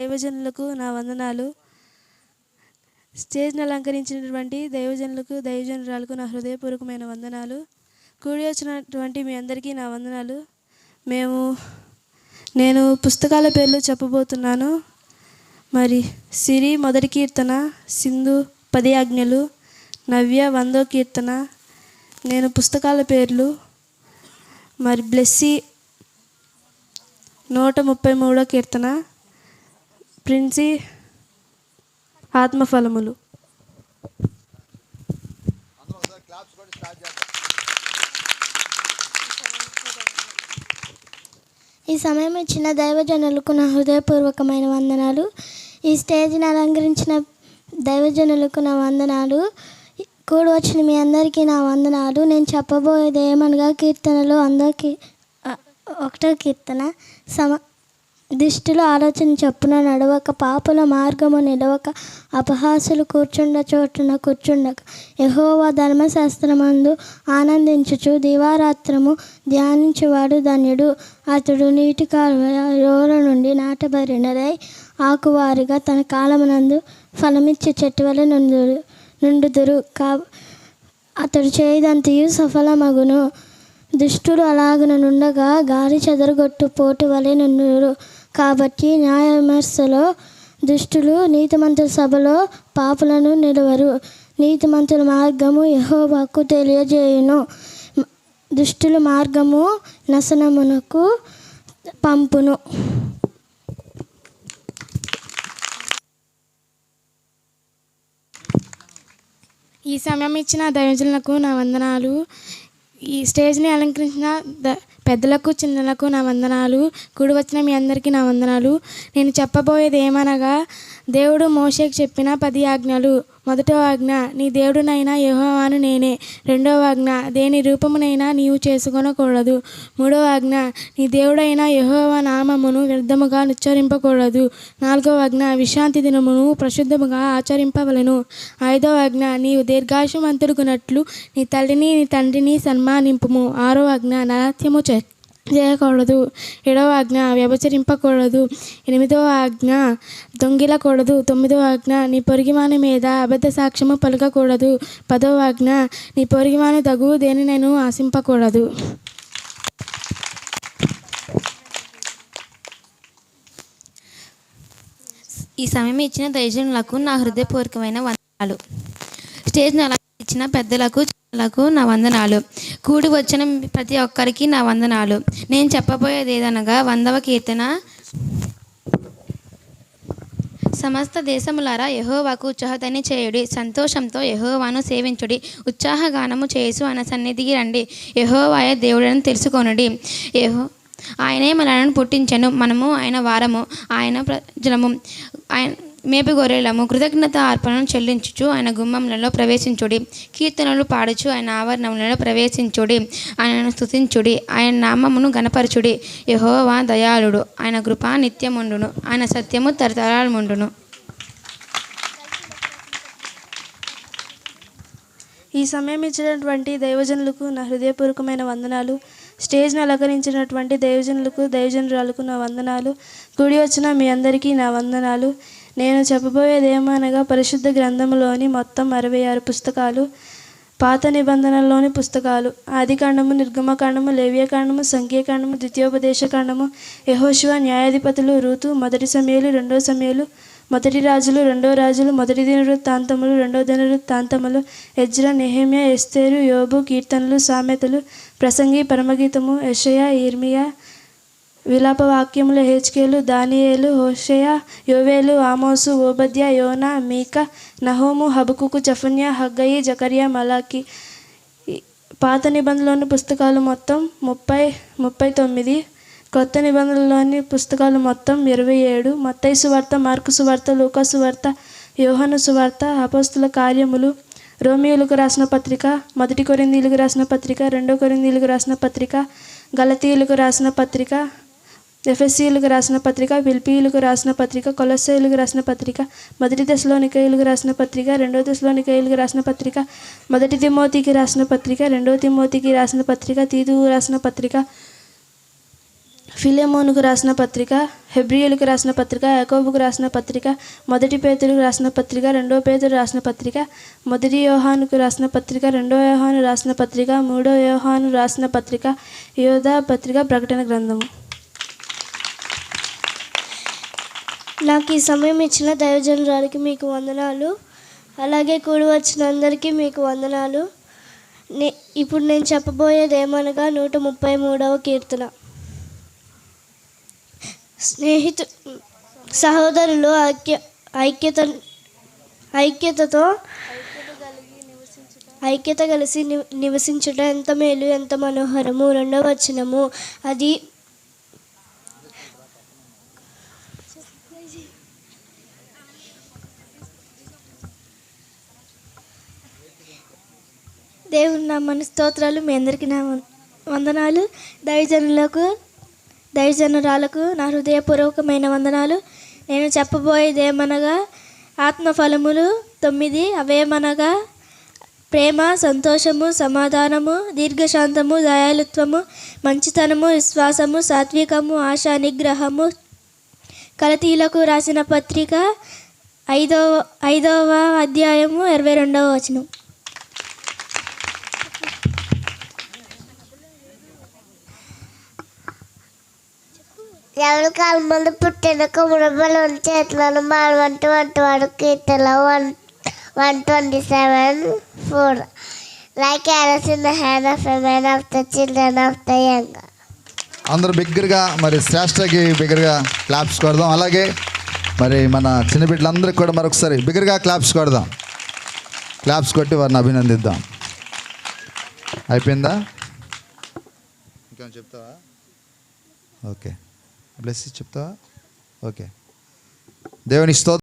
దైవజనులకు నా వందనాలు. స్టేజ్ని అలంకరించినటువంటి దైవజనులకు దైవజనురాలకు నా హృదయపూర్వకమైన వందనాలు. కూడి వచ్చినటువంటి మీ అందరికీ నా వందనాలు. మేము నేను పుస్తకాల పేర్లు చెప్పబోతున్నాను. మరి సిరి మొదటి కీర్తన సింధు పది ఆజ్ఞలు నవ్య వందో కీర్తన నేను పుస్తకాల పేర్లు మరి బ్లెస్సీ నూట ముప్పై మూడో కీర్తన ప్రిన్సి ఆత్మఫలములు. ఈ సమయం ఇచ్చిన దైవజనులకు నా హృదయపూర్వకమైన వందనాలు. ఈ స్టేజ్ని అలంకరించిన దైవజనులకు నా వందనాలు. కూడి వచ్చిన మీ అందరికీ నా వందనాలు. నేను చెప్పబోయేది ఏమనగా కీర్తనలు అందరికీ ఒకటో కీర్తన. సమ దిష్టిలో ఆలోచన చొప్పున నడవక పాపుల మార్గము నిలవక అపహాసులు కూర్చుండ చోటున కూర్చుండక. యహోవా ధర్మశాస్త్రమందు ఆనందించుచు దివారాత్రము ధ్యానించువాడు ధన్యుడు. అతడు నీటి కాలువల నుండి నాటబడినదై ఆకువారిగా తన కాలమునందు ఫలమిచ్చే చెట్టు వలె నుండు నుండుదురు. కా అతడు చేయదంతయు సఫలమగును. దుష్టుడు అలాగన నుండగా గాలి చెదరగొట్టు పోటు వలె నుండురు. కాబట్టి న్యాయ విమర్శలో దుష్టులు నీతిమంతుల సభలో పాపులను నిలవరు. నీతిమంతుల మార్గము యెహోవాకు తెలియజేయును. దుష్టుల మార్గము నశనమునకు పంపును. ఈ సమయం ఇచ్చిన దయోజనులకు నా వందనాలు. ఈ స్టేజ్ని అలంకరించిన ద పెద్దలకు చిన్నలకు నా వందనాలు. కూడి వచ్చిన మీ అందరికీ నా వందనాలు. నేను చెప్పబోయేది ఏమనగా దేవుడు మోషేకి చెప్పిన పది ఆజ్ఞలు. మొదటో ఆజ్ఞ నీ దేవుడునైనా యహోవాను నేనే. రెండవ ఆజ్ఞ దేని రూపమునైనా నీవు చేసుకొనకూడదు. మూడవ ఆజ్ఞ నీ దేవుడైన యహోవా నామమును వ్యర్థముగా ఉచ్చరింపకూడదు. నాలుగవ ఆజ్ఞ విశ్రాంతి దినమును ప్రశుద్ధముగా ఆచరింపవలను. ఐదవ ఆజ్ఞ నీవు దీర్ఘాయుషమంతుడుకున్నట్లు నీ తల్లిని నీ తండ్రిని సన్మానింపుము. ఆరో ఆజ్ఞ నరాత్యము చే చేయకూడదు ఏడవ ఆజ్ఞ వ్యభచరింపకూడదు. ఎనిమిదవ ఆజ్ఞ దొంగిలకూడదు. తొమ్మిదవ ఆజ్ఞ నీ పొరిగివాని మీద అబద్ధ సాక్ష్యము పలకకూడదు. పదవ ఆజ్ఞ నీ పొరిగివాని తగు దేని నేను ఆశింపకూడదు. ఈ సమయం ఇచ్చిన దైవజనులకు నా హృదయపూర్వకమైన వందనాలు. స్టేజ్ అలంకరించిన పెద్దలకు లకు నా వందనాలు. కూడి వచ్చిన ప్రతి ఒక్కరికి నా వందనాలు. నేను చెప్పబోయేది ఏదనగా వందవ కీర్తన. సమస్త దేశములారా యహోవాకు ఉత్సాహతని చేయుడి. సంతోషంతో యహోవాను సేవించుడి. ఉత్సాహగానము చేసు అన్న సన్నిధికి రండి. యహోవాయ దేవుడని తెలుసుకొనుడి. యహో ఆయనే మనలను పుట్టించను. మనము ఆయన వారము. ఆయన ప్రజలము ఆయన మేపి గొర్రెలము కృతజ్ఞత అర్పణను చెల్లించుచు ఆయన గుమ్మములలో ప్రవేశించుడి. కీర్తనలు పాడుచు ఆయన ఆవరణములలో ప్రవేశించుడి. ఆయనను స్థుతించుడి ఆయన నామమును గణపరచుడి యహోవా దయాళుడు. ఆయన కృప నిత్యముండును. ఆయన సత్యము తరతరాలముండును. ఈ సమయం ఇచ్చినటువంటి దైవజనులకు నా హృదయపూర్వకమైన వందనాలు. స్టేజ్ను అలంకరించినటువంటి దైవజనులకు దైవజనురాలకు నా వందనాలు. గుడి వచ్చిన మీ అందరికీ నా వందనాలు. నేను చెప్పబోయేదేమనగా పరిశుద్ధ గ్రంథంలోని మొత్తం అరవై ఆరు పుస్తకాలు పాత నిబంధనల్లోని పుస్తకాలు ఆదికాండము నిర్గమకాండము లేవ్యకాండము సంఖ్యాకాండము ద్వితీయోపదేశకాండము యహోశివ న్యాయాధిపతులు ఋతు మొదటి సమయాలు రెండో సమయాలు మొదటి రాజులు రెండో రాజులు మొదటి దినవృత్తాంతములు రెండో దినవృత్తాంతములు ఎజ్ర నెహమ్య ఎస్తేరు యోబు కీర్తనలు సామెతలు ప్రసంగి పరమగీతము యషయ ఇర్మియా విలాప వాక్యములు హెచ్కేలు దానియేలు హోషేయ యోవేలు ఆమోసు ఓబద్య యోన మీక నహోము హబకుకు జఫన్య హగ్గయి జకరియా మలాకి. పాత నిబంధనలోని పుస్తకాలు మొత్తం ముప్పై ముప్పై తొమ్మిది కొత్త నిబంధనలోని పుస్తకాలు మొత్తం ఇరవై ఏడు. మత్తయి సువార్త మార్కు సువార్త లూకా సువార్త యోహను సువార్త అపోస్తుల కార్యములు రోమియోలకు రాసిన పత్రిక మొదటి కొరిందీలకు రాసిన పత్రిక రెండో కొరిందీలకు రాసిన పత్రిక గలతీయులకు రాసిన పత్రిక ఎఫ్ఎస్సీలకు రాసిన పత్రిక ఫిలిపీయులకు రాసిన పత్రిక కొలస్సైలకు రాసిన పత్రిక మొదటి దశలోనికయులకు రాసిన పత్రిక రెండో దశలోనికయులకు రాసిన పత్రిక మొదటి తిమోతికి రాసిన పత్రిక రెండో తిమోతికి రాసిన పత్రిక తీతువు రాసిన పత్రిక ఫిలెమోనుకు రాసిన పత్రిక హెబ్రియులకు రాసిన పత్రిక యాకోబుకు రాసిన పత్రిక మొదటి పేతులకు రాసిన పత్రిక రెండో పేతురు రాసిన పత్రిక మొదటి యోహానుకు రాసిన పత్రిక రెండో యోహాను రాసిన పత్రిక మూడో యోహాను రాసిన పత్రిక యోధా పత్రిక ప్రకటన గ్రంథము నాకు ఈ సమయం ఇచ్చిన దైవజనురాలకి మీకు వందనాలు. అలాగే కూడి వచ్చిన అందరికీ మీకు వందనాలు. నే ఇప్పుడు నేను చెప్పబోయేది ఏమనగా నూట ముప్పై మూడవ కీర్తన. స్నేహితు సహోదరులు ఐక్య ఐక్యత ఐక్యతతో ఐక్యత కలిసి ని- నివసించుట ఎంత మేలు ఎంత మనోహరము. రెండవ వచనము. అది దేవుని నా మన స్తోత్రాలు మీ అందరికీ నా వం- వందనాలు. దైవజనులకు దైవజనురాలకు నా హృదయపూర్వకమైన వందనాలు. నేను చెప్పబోయేది ఏమనగా ఆత్మఫలములు తొమ్మిది అవేమనగా ప్రేమ సంతోషము సమాధానము దీర్ఘశాంతము దయాలుత్వము మంచితనము విశ్వాసము సాత్వికము ఆశా నిగ్రహము కలతీలకు రాసిన పత్రిక ఐదవ ఐదవ అధ్యాయము ఇరవై రెండవ వచనం. ఎవరి కాలం ముందు పుట్టిన కుమరబలు చేతులను మాడు వంట వంట వాడు కీర్తన one one twenty seven four. Like arrows in the hand of a man of the children of the young. అందరూ బిగ్గరగా మరి శ్రేష్టకి బిగ్గరగా క్లాప్స్ కొడదాం. అలాగే మరి మన చిన్న బిడ్డలందరికీ కూడా మరొకసారి బిగ్గరగా క్లాప్స్ కొడదాం. క్లాప్స్ కొట్టి వారిని అభినందిద్దాం. అయిపోయిందా? ఇంకేమైనా చెప్తావా? ఓకే. బ్లెస్ చెప్తావా? ఓకే. దేవుని స్తోత్రం.